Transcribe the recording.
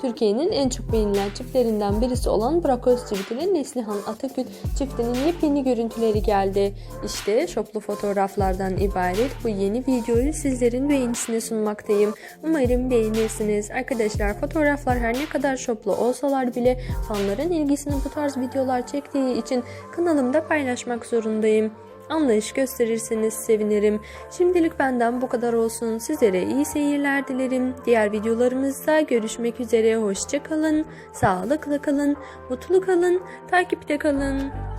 Türkiye'nin en çok beğenilen çiftlerinden birisi olan Burak Özçivit Neslihan Atakül çiftinin yepyeni görüntüleri geldi. İşte şoplu fotoğraflardan ibaret bu yeni videoyu sizlerin beğenisine sunmaktayım. Umarım beğenirsiniz. Arkadaşlar fotoğraflar her ne kadar şoplu olsalar bile fanların ilgisini bu tarz videolar çektiği için kanalımda paylaşmak zorundayım. Anlayış gösterirseniz sevinirim. Şimdilik benden bu kadar olsun. Sizlere iyi seyirler dilerim. Diğer videolarımızda görüşmek üzere. Hoşça kalın. Sağlıklı kalın. Mutlu kalın. Takipte kalın.